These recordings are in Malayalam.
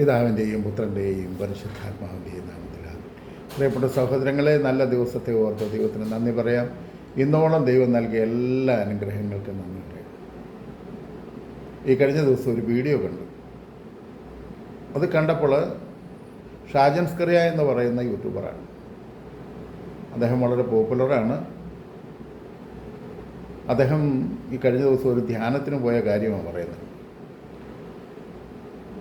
പിതാവിന്റെയും പുത്രന്റെയും പരിശുദ്ധാത്മാവിന്റെയും നാമത്തിലാണ്. പ്രിയപ്പെട്ട സഹോദരങ്ങളെ നല്ല ദിവസത്തെ ഓർത്ത് ദൈവത്തിന് നന്ദി പറയാം. ഇന്നോളം ദൈവം നൽകിയ എല്ലാ അനുഗ്രഹങ്ങൾക്കും നന്ദി പറയാം. ഈ കഴിഞ്ഞ ദിവസം ഒരു വീഡിയോ കണ്ടു. അത് കണ്ടപ്പോൾ ഷാജൻ സ്കറിയ എന്ന് പറയുന്ന യൂട്യൂബറാണ്. അദ്ദേഹം വളരെ പോപ്പുലറാണ്. അദ്ദേഹം ഈ കഴിഞ്ഞ ദിവസം ഒരു ധ്യാനത്തിന് പോയ കാര്യമാണ് പറയുന്നത്.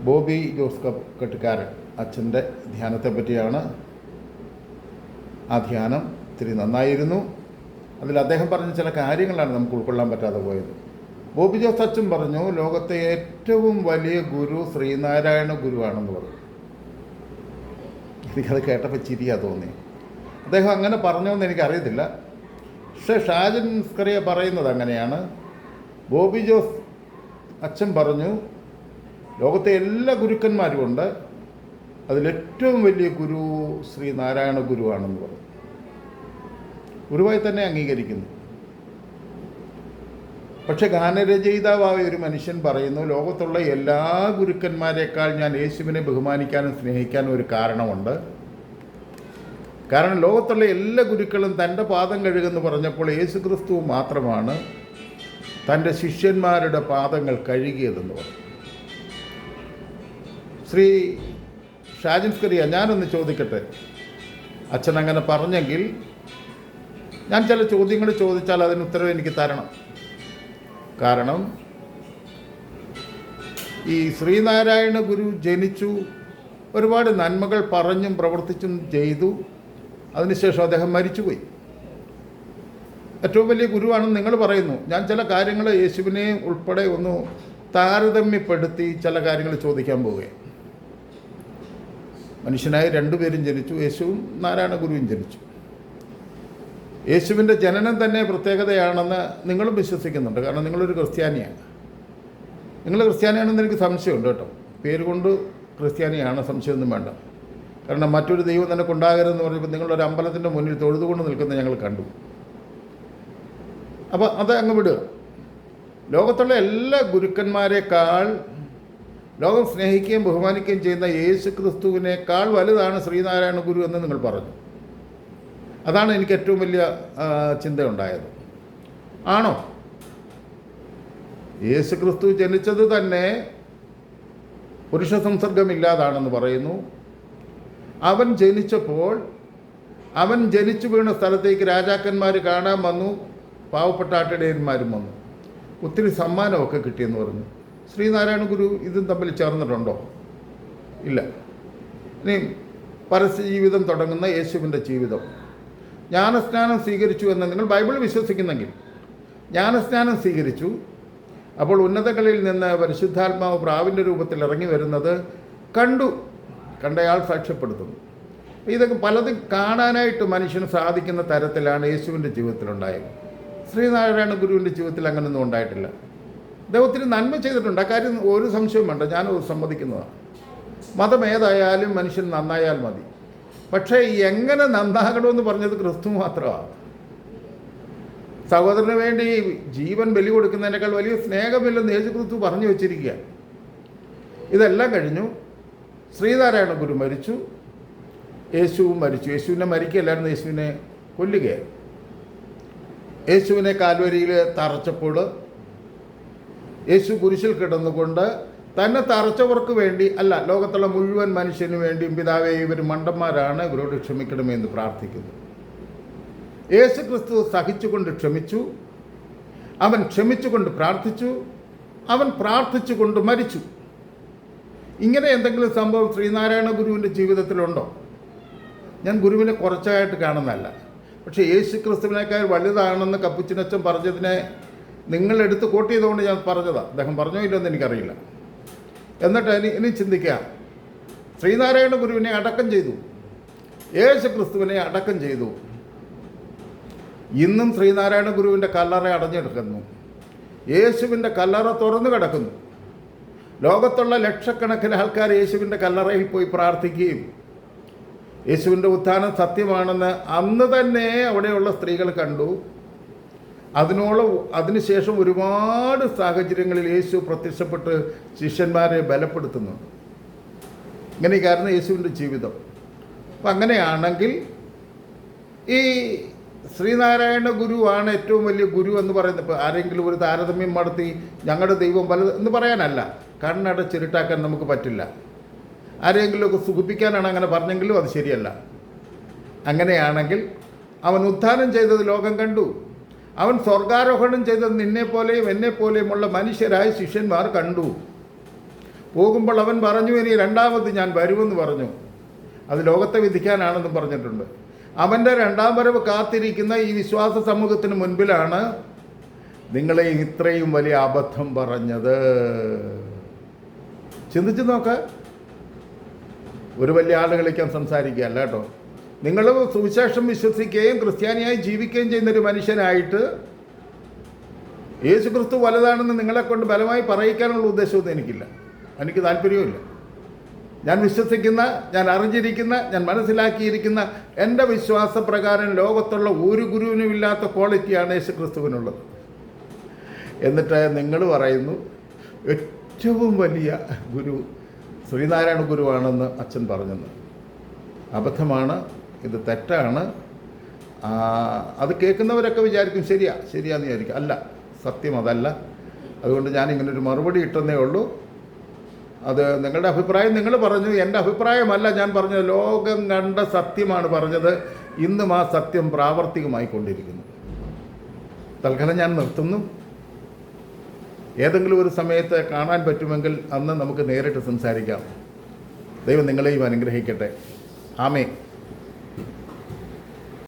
ബോബി ജോസ് കെട്ടുകാരൻ അച്ഛന്റെ ധ്യാനത്തെ പറ്റിയാണ് ആ ധ്യാനം ഇത്തിരി നന്നായിരുന്നു. അതിൽ അദ്ദേഹം പറഞ്ഞ ചില കാര്യങ്ങളാണ് നമുക്ക് ഉൾക്കൊള്ളാൻ പറ്റാതെ പോയത്. ബോബി ജോസ് അച്ഛൻ പറഞ്ഞു ലോകത്തെ ഏറ്റവും വലിയ ഗുരു ശ്രീനാരായണ ഗുരുവാണെന്ന് പറഞ്ഞു. എനിക്കത് കേട്ടപ്പോൾ ചിരിയാ തോന്നി. അദ്ദേഹം അങ്ങനെ പറഞ്ഞോന്ന് എനിക്കറിയത്തില്ല. പക്ഷേ ഷാജൻ മിസ്കറിയ പറയുന്നത് അങ്ങനെയാണ്. ബോബി ജോസ് അച്ഛൻ പറഞ്ഞു ലോകത്തെ എല്ലാ ഗുരുക്കന്മാരും ഉണ്ട്. അതിലേറ്റവും വലിയ ഗുരു ശ്രീ നാരായണ ഗുരുവാണെന്ന് പറഞ്ഞു. ഗുരുവായി തന്നെ അംഗീകരിക്കുന്നു. പക്ഷെ ഗാനരചയിതാവായ ഒരു മനുഷ്യൻ പറയുന്നു ലോകത്തുള്ള എല്ലാ ഗുരുക്കന്മാരെക്കാൾ ഞാൻ യേശുവിനെ ബഹുമാനിക്കാനും സ്നേഹിക്കാനും ഒരു കാരണമുണ്ട്. കാരണം ലോകത്തുള്ള എല്ലാ ഗുരുക്കളും തന്റെ പാദം കഴുകുമെന്ന് പറഞ്ഞപ്പോൾ യേശു ക്രിസ്തു മാത്രമാണ് തന്റെ ശിഷ്യന്മാരുടെ പാദങ്ങൾ കഴുകിയതെന്ന് പറഞ്ഞു. ശ്രീ ഷാജിൻസ്കരിയ ഞാനൊന്ന് ചോദിക്കട്ടെ? അച്ഛൻ അങ്ങനെ പറഞ്ഞെങ്കിൽ ഞാൻ ചില ചോദ്യങ്ങൾ ചോദിച്ചാൽ അതിന് ഉത്തരവ് എനിക്ക് തരണം. കാരണം ഈ ശ്രീനാരായണ ഗുരു ജനിച്ചു ഒരുപാട് നന്മകൾ പറഞ്ഞും പ്രവർത്തിച്ചും ചെയ്തു അതിനുശേഷം അദ്ദേഹം മരിച്ചുപോയി. ഏറ്റവും വലിയ ഗുരുവാണെന്ന് നിങ്ങൾ പറയുന്നു. ഞാൻ ചില കാര്യങ്ങൾ യേശുവിനെ ഉൾപ്പെടെ ഒന്ന് താരതമ്യപ്പെടുത്തി ചില കാര്യങ്ങൾ ചോദിക്കാൻ പോവുകയാണ്. മനുഷ്യനായി രണ്ടുപേരും ജനിച്ചു. യേശുവും നാരായണ ഗുരുവും ജനിച്ചു. യേശുവിന്റെ ജനനം തന്നെ പ്രത്യേകതയാണെന്ന് നിങ്ങളും വിശ്വസിക്കുന്നുണ്ട്. കാരണം നിങ്ങളൊരു ക്രിസ്ത്യാനിയാണ്. നിങ്ങൾ ക്രിസ്ത്യാനിയാണെന്ന് എനിക്ക് സംശയമുണ്ട് കേട്ടോ. പേര് കൊണ്ട് ക്രിസ്ത്യാനിയാണ് സംശയമൊന്നും വേണ്ട. കാരണം മറ്റൊരു ദൈവം തന്നെ കൊണ്ടാകരുതെന്ന് പറഞ്ഞപ്പോൾ നിങ്ങളൊരു അമ്പലത്തിന്റെ മുന്നിൽ തൊഴുതുകൊണ്ട് നിൽക്കുന്നത് ഞങ്ങൾ കണ്ടു. അപ്പോൾ അത് അങ്ങ് വിടുക. ലോകത്തുള്ള എല്ലാ ഗുരുക്കന്മാരെക്കാൾ ലോകം സ്നേഹിക്കുകയും ബഹുമാനിക്കുകയും ചെയ്യുന്ന യേശു ക്രിസ്തുവിനേക്കാൾ വലുതാണ് ശ്രീനാരായണ ഗുരു എന്ന് നിങ്ങൾ പറഞ്ഞു. അതാണ് എനിക്ക് ഏറ്റവും വലിയ ചിന്തയുണ്ടായത്. ആണോ? യേശു ക്രിസ്തു ജനിച്ചത് തന്നെ പുരുഷ സംസർഗമില്ലാതാണെന്ന് പറയുന്നു. അവൻ ജനിച്ചപ്പോൾ അവൻ ജനിച്ചു വീണ സ്ഥലത്തേക്ക് രാജാക്കന്മാർ കാണാൻ വന്നു. പാവപ്പെട്ട ആട്ടിടയന്മാരും വന്നു. ഒത്തിരി സമ്മാനമൊക്കെ കിട്ടിയെന്ന് പറഞ്ഞു. ശ്രീനാരായണ ഗുരു ഇതും തമ്മിൽ ചേർന്നിട്ടുണ്ടോ? ഇല്ല. ഇനി പരസ്യ ജീവിതം തുടങ്ങുന്ന യേശുവിന്റെ ജീവിതം. ജ്ഞാനസ്നാനം സ്വീകരിച്ചു എന്ന് നിങ്ങൾ ബൈബിൾ വിശ്വസിക്കുന്നെങ്കിൽ ജ്ഞാനസ്നാനം സ്വീകരിച്ചു. അപ്പോൾ ഉന്നതകളിൽ നിന്ന് പരിശുദ്ധാത്മാവ് പ്രാവിന്റെ രൂപത്തിൽ ഇറങ്ങി വരുന്നത് കണ്ടു. കണ്ടയാൾ സാക്ഷ്യപ്പെടുത്തുന്നു. ഇതൊക്കെ പലതും കാണാനായിട്ട് മനുഷ്യന് സാധിക്കുന്ന തരത്തിലാണ് യേശുവിന്റെ ജീവിതത്തിലുണ്ടായത്. ശ്രീനാരായണ ഗുരുവിന്റെ ജീവിതത്തിൽ അങ്ങനെയൊന്നും ഉണ്ടായിട്ടില്ല. ഒത്തിരി നന്മ ചെയ്തിട്ടുണ്ട്. അക്കാര്യം കാര്യം ഒരു സംശയവും വേണ്ട. ഞാനത് സമ്മതിക്കുന്നതാണ്. മതം ഏതായാലും മനുഷ്യൻ നന്നായാൽ മതി. പക്ഷേ എങ്ങനെ നന്നാകണമെന്ന് പറഞ്ഞത് ക്രിസ്തു മാത്രമാണ്. സഹോദരന് വേണ്ടി ജീവൻ ബലി കൊടുക്കുന്നതിനേക്കാൾ വലിയ സ്നേഹമില്ലെന്ന് യേശു ക്രിസ്തു പറഞ്ഞു വെച്ചിരിക്കുക ഇതെല്ലാം കഴിഞ്ഞു. ശ്രീനാരായണ ഗുരു മരിച്ചു. യേശുവും മരിച്ചു. യേശുവിനെ മരിക്കുകയല്ലായിരുന്നു യേശുവിനെ കൊല്ലുകയായിരുന്നു. യേശുവിനെ കാൽവരിയിൽ തറച്ചപ്പോൾ യേശു കുരിശിൽ കിടന്നുകൊണ്ട് തന്നെ തറച്ചവർക്ക് വേണ്ടി അല്ല ലോകത്തുള്ള മുഴുവൻ മനുഷ്യന് വേണ്ടിയും പിതാവെ ഇവർ മണ്ടന്മാരാണ് ഇവരോട് ക്ഷമിക്കണമേ എന്ന് പ്രാർത്ഥിക്കുന്നു. യേശു ക്രിസ്തു സഹിച്ചുകൊണ്ട് ക്ഷമിച്ചു. അവൻ ക്ഷമിച്ചുകൊണ്ട് പ്രാർത്ഥിച്ചു. അവൻ പ്രാർത്ഥിച്ചുകൊണ്ട് മരിച്ചു. ഇങ്ങനെ എന്തെങ്കിലും സംഭവം ശ്രീനാരായണ ഗുരുവിന്റെ ജീവിതത്തിലുണ്ടോ? ഞാൻ ഗുരുവിനെ കുറച്ചായിട്ട് കാണുന്നതല്ല. പക്ഷേ യേശു ക്രിസ്തുവിനേക്കാൾ വലുതാണെന്ന് കപ്പുച്ചിനച്ചൻ പറഞ്ഞതിനെ നിങ്ങൾ എടുത്ത് കോട്ട് ചെയ്തുകൊണ്ട് ഞാൻ പറഞ്ഞതാണ് അദ്ദേഹം പറഞ്ഞോ ഇല്ലെന്ന് എനിക്കറിയില്ല. എന്നിട്ട് ഇനി ഇനി ചിന്തിക്കാം ശ്രീനാരായണ ഗുരുവിനെ അടക്കം ചെയ്തു. യേശു ക്രിസ്തുവിനെ അടക്കം ചെയ്തു. ഇന്നും ശ്രീനാരായണ ഗുരുവിന്റെ കല്ലറ അടഞ്ഞെടുക്കുന്നു. യേശുവിന്റെ കല്ലറ തുറന്നു കിടക്കുന്നു. ലോകത്തുള്ള ലക്ഷക്കണക്കിന് ആൾക്കാർ യേശുവിന്റെ കല്ലറയിൽ പോയി പ്രാർത്ഥിക്കുകയും യേശുവിന്റെ ഉത്ഥാനം സത്യമാണെന്ന് അന്ന് തന്നെ അവിടെയുള്ള സ്ത്രീകൾ കണ്ടു. അതിനോളം അതിനുശേഷം ഒരുപാട് സാഹചര്യങ്ങളിൽ യേശു പ്രത്യക്ഷപ്പെട്ട് ശിഷ്യന്മാരെ ബലപ്പെടുത്തുന്നുണ്ട് ഇങ്ങനെയൊക്കെയായിരുന്നു യേശുവിന്റെ ജീവിതം. അപ്പം അങ്ങനെയാണെങ്കിൽ ഈ ശ്രീനാരായണ ഗുരുവാണ് ഏറ്റവും വലിയ ഗുരു എന്ന് പറയുന്നത്. ഇപ്പോൾ ആരെങ്കിലും ഒരു താരതമ്യം നടത്തി ഞങ്ങളുടെ ദൈവം വലുത് എന്ന് പറയാനല്ല. കണ്ണട ചിരുട്ടാക്കാൻ നമുക്ക് പറ്റില്ല. ആരെങ്കിലുമൊക്കെ സുഖിപ്പിക്കാനാണ് അങ്ങനെ പറഞ്ഞെങ്കിലും അത് ശരിയല്ല. അങ്ങനെയാണെങ്കിൽ അവൻ ഉദ്ധാനം ചെയ്തത് ലോകം കണ്ടു. അവൻ സ്വർഗാരോഹണം ചെയ്തത് നിന്നെപ്പോലെയും എന്നെപ്പോലെയുമുള്ള മനുഷ്യരായ ശിഷ്യന്മാർ കണ്ടു. പോകുമ്പോൾ അവൻ പറഞ്ഞു ഇനി രണ്ടാമത് ഞാൻ വരുമെന്ന് പറഞ്ഞു. അത് ലോകത്തെ വിധിക്കാനാണെന്നും പറഞ്ഞിട്ടുണ്ട്. അവന്റെ രണ്ടാം വരവ് കാത്തിരിക്കുന്ന ഈ വിശ്വാസ സമൂഹത്തിന് മുൻപിലാണ് നിങ്ങളെ ഇത്രയും വലിയ അബദ്ധം പറഞ്ഞത്. ചിന്തിച്ചു നോക്ക്. ഒരു വലിയ ആളുകളിക്കാൻ സംസാരിക്കുക അല്ല കേട്ടോ. നിങ്ങൾ സുവിശേഷം വിശ്വസിക്കുകയും ക്രിസ്ത്യാനിയായി ജീവിക്കുകയും ചെയ്യുന്ന ഒരു മനുഷ്യനായിട്ട് യേശു ക്രിസ്തു വലുതാണെന്ന് നിങ്ങളെ കൊണ്ട് ബലമായി പറയിക്കാനുള്ള ഉദ്ദേശമൊന്നും എനിക്കില്ല. എനിക്ക് താല്പര്യവുമില്ല. ഞാൻ വിശ്വസിക്കുന്ന ഞാൻ അറിഞ്ഞിരിക്കുന്ന ഞാൻ മനസ്സിലാക്കിയിരിക്കുന്ന എന്റെ വിശ്വാസപ്രകാരം ലോകത്തുള്ള ഒരു ഗുരുവിനും ഇല്ലാത്ത ക്വാളിറ്റിയാണ് യേശു ക്രിസ്തുവിനുള്ളത് എന്നിട്ട് നിങ്ങൾ പറയുന്നു ഏറ്റവും വലിയ ഗുരു ശ്രീനാരായണ ഗുരുവാണെന്ന് അച്ഛൻ പറഞ്ഞെന്ന്. അബദ്ധമാണ് ഇത് തെറ്റാണ്. അത് കേൾക്കുന്നവരൊക്കെ വിചാരിക്കും ശരിയാ ശരിയാന്ന് വിചാരിക്കും. അല്ല സത്യം അതല്ല. അതുകൊണ്ട് ഞാൻ ഇങ്ങനെ ഒരു മറുപടി ഇട്ടെന്നേ ഉള്ളൂ. അത് നിങ്ങളുടെ അഭിപ്രായം നിങ്ങൾ പറഞ്ഞു. എന്റെ അഭിപ്രായമല്ല ഞാൻ പറഞ്ഞു ലോകം കണ്ട സത്യമാണ് പറഞ്ഞത്. ഇന്നും ആ സത്യം പ്രാവർത്തികമായി കൊണ്ടിരിക്കുന്നു തൽക്കാലം ഞാൻ നിർത്തുന്നു. ഏതെങ്കിലും ഒരു സമയത്ത് കാണാൻ പറ്റുമെങ്കിൽ അന്ന് നമുക്ക് നേരിട്ട് സംസാരിക്കാം. ദൈവം നിങ്ങളെയും അനുഗ്രഹിക്കട്ടെ. ആമേ